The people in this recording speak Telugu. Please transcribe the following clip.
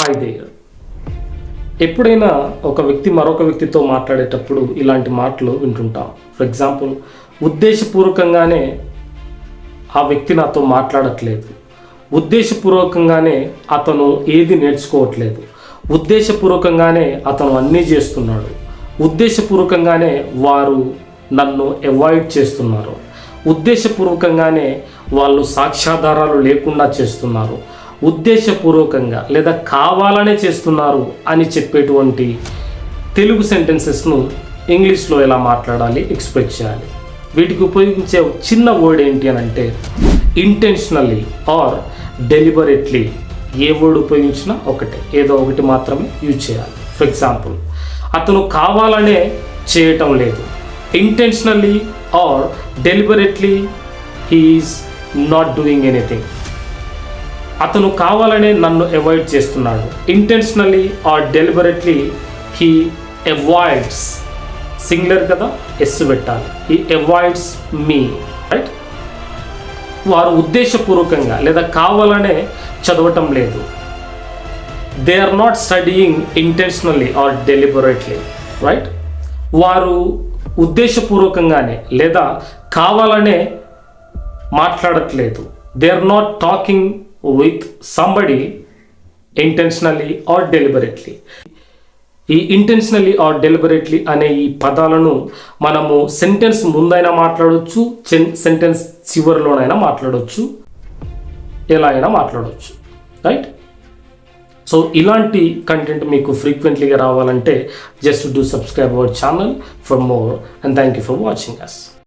హాయ్ దేర్ ఎప్పుడైనా ఒక వ్యక్తి మరొక వ్యక్తితో మాట్లాడేటప్పుడు ఇలాంటి మాటలు వింటుంటాం. ఫర్ ఎగ్జాంపుల్ ఉద్దేశపూర్వకంగానే ఆ వ్యక్తి నాతో మాట్లాడట్లేదు. ఉద్దేశపూర్వకంగానే అతను ఏది నేర్చుకోవట్లేదు. ఉద్దేశపూర్వకంగానే అతను అన్నీ చేస్తున్నాడు. ఉద్దేశపూర్వకంగానే వారు నన్ను అవాయిడ్ చేస్తున్నారు. ఉద్దేశపూర్వకంగానే వాళ్ళు సాక్ష్యాధారాలు లేకుండా చేస్తున్నారు. ఉద్దేశపూర్వకంగా లేదా కావాలనే చేస్తున్నారు అని చెప్పేటువంటి తెలుగు సెంటెన్సెస్ను ఇంగ్లీష్లో ఎలా మాట్లాడాలి ఎక్స్ప్రెస్ చేయాలి. వీటికి ఉపయోగించే చిన్న వర్డ్ ఏంటి అని అంటే ఇంటెన్షనల్లీ ఆర్ డెలిబరేట్లీ ఏ వర్డ్ ఉపయోగించినా ఒకటే ఏదో ఒకటి మాత్రమే యూజ్ చేయాలి. ఫర్ ఎగ్జాంపుల్ అతను కావాలనే చేయటం లేదు. Intentionally or deliberately he is not doing anything అతను కావాలనే నన్ను అవాయిడ్ చేస్తున్నాడు. Intentionally or deliberately he avoids singular కదా ఎస్ పెట్టాలి. హీ అవాయిడ్స్ మీ రైట్ వారు ఉద్దేశపూర్వకంగా లేదా కావాలనే చదవటం లేదు. They are not studying intentionally or deliberately right వారు ఉద్దేశపూర్వకంగానే లేదా కావాలనే మాట్లాడట్లేదు. They are not talking with somebody intentionally or deliberately ఈ ఇంటెన్షనల్లీ ఆర్ డెలిబరేట్లీ అనే ఈ పదాలను మనము సెంటెన్స్ ముందైనా మాట్లాడవచ్చు సెంటెన్స్ చివరిలోనైనా మాట్లాడవచ్చు ఎలా అయినా మాట్లాడవచ్చు రైట్ సో ఇలాంటి కంటెంట్ మీకు ఫ్రీక్వెంట్లీగా రావాలంటే just do subscribe our channel for more and thank you for watching us